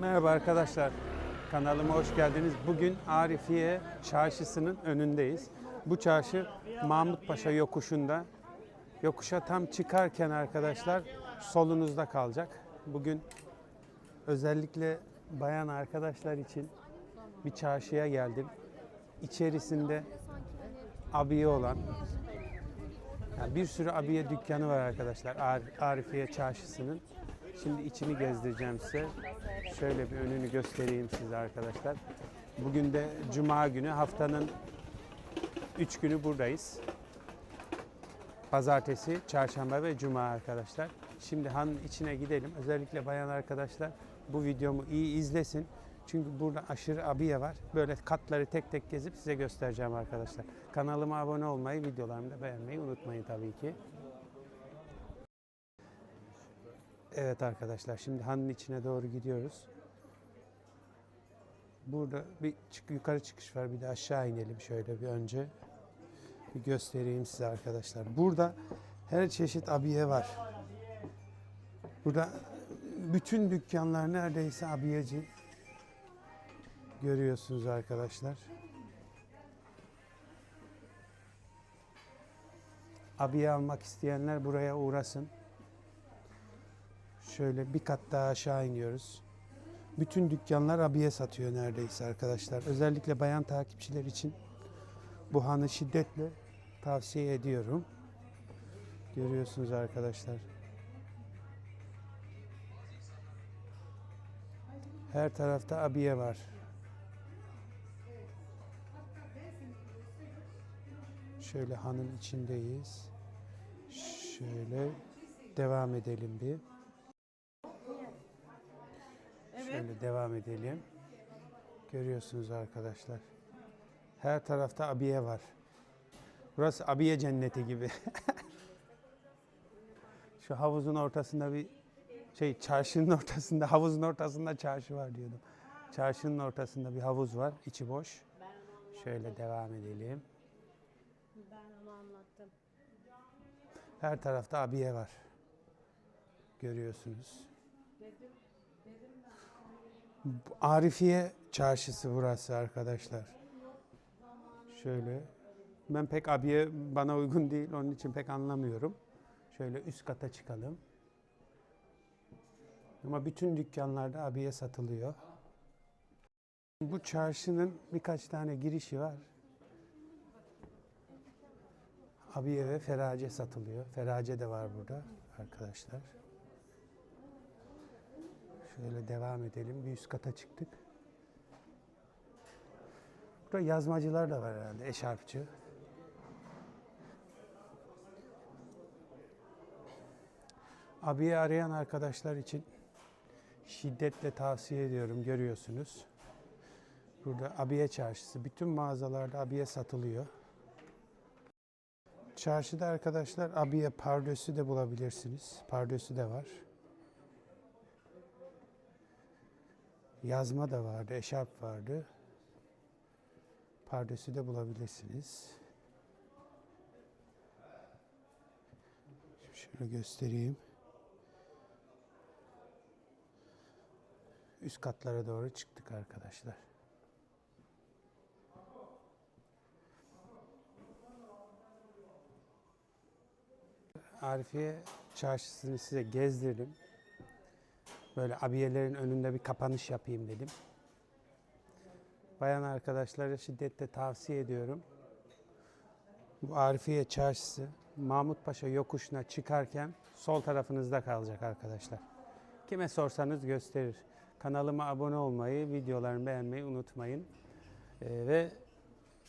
Merhaba arkadaşlar. Kanalıma hoş geldiniz. Bugün Arifiye Çarşısı'nın önündeyiz. Bu çarşı Mahmut Paşa yokuşunda. Yokuşa tam çıkarken arkadaşlar solunuzda kalacak. Bugün özellikle bayan arkadaşlar için bir çarşıya geldim. İçerisinde abiye olan yani bir sürü abiye dükkanı var arkadaşlar Ar- Arifiye Çarşısı'nın. Şimdi içini gezdireceğim size. Şöyle bir önünü göstereyim size arkadaşlar. Bugün de Cuma günü haftanın 3 günü buradayız. Pazartesi, çarşamba ve cuma arkadaşlar. Şimdi hanın içine gidelim. Özellikle bayan arkadaşlar bu videomu iyi izlesin. Çünkü burada aşırı abiye var. Böyle katları tek tek gezip size göstereceğim arkadaşlar. Kanalıma abone olmayı, videolarımı da beğenmeyi unutmayın tabii ki. Evet arkadaşlar şimdi hanın içine doğru gidiyoruz. Burada bir çık yukarı çıkış var bir de aşağı inelim şöyle bir önce. Bir göstereyim size arkadaşlar. Burada her çeşit abiye var. Burada bütün dükkanlar neredeyse abiyeci görüyorsunuz arkadaşlar. Abiye almak isteyenler buraya uğrasın. Şöyle bir kat daha aşağı iniyoruz. Bütün dükkanlar abiye satıyor neredeyse arkadaşlar. Özellikle bayan takipçiler için bu hanı şiddetle tavsiye ediyorum. Görüyorsunuz arkadaşlar. Her tarafta abiye var. Şöyle hanın içindeyiz. Şöyle devam edelim bir. Şöyle devam edelim. Görüyorsunuz arkadaşlar. Her tarafta abiye var. Burası abiye cenneti gibi. Şu havuzun ortasında bir şey çarşının ortasında havuzun ortasında çarşı var diyordum. Çarşının ortasında bir havuz var. içi boş. Şöyle devam edelim. Ben onu anlattım. Her tarafta abiye var. Görüyorsunuz. Arifiye çarşısı burası arkadaşlar. Şöyle. Ben pek abiye bana uygun değil. Onun için pek anlamıyorum. Şöyle üst kata çıkalım. Ama bütün dükkanlarda abiye satılıyor. Bu çarşının birkaç tane girişi var. Abiye ve ferace satılıyor. Ferace de var burada arkadaşlar. Şöyle devam edelim. Bir üst kata çıktık. Burada yazmacılar da var herhalde. Eşarpçı. Abiye arayan arkadaşlar için şiddetle tavsiye ediyorum. Görüyorsunuz. Burada abiye çarşısı. Bütün mağazalarda abiye satılıyor. Çarşıda arkadaşlar abiye pardösü de bulabilirsiniz. Pardösü de var. Yazma da vardı, eşarp vardı. Pardösü de bulabilirsiniz. Şimdi şöyle göstereyim. Üst katlara doğru çıktık arkadaşlar. Arifiye çarşısını size gezdirdim. Böyle abiyelerin önünde bir kapanış yapayım dedim. Bayan arkadaşlara şiddetle tavsiye ediyorum. Bu Arifiye Çarşısı Mahmut Paşa yokuşuna çıkarken sol tarafınızda kalacak arkadaşlar. Kime sorsanız gösterir. Kanalıma abone olmayı, videolarımı beğenmeyi unutmayın. Ee, ve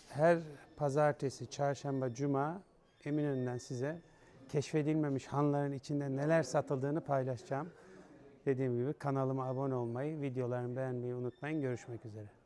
her pazartesi, çarşamba, cuma Eminönü'nden size keşfedilmemiş hanların içinde neler satıldığını paylaşacağım. Dediğim gibi kanalıma abone olmayı, videolarımı beğenmeyi unutmayın. Görüşmek üzere.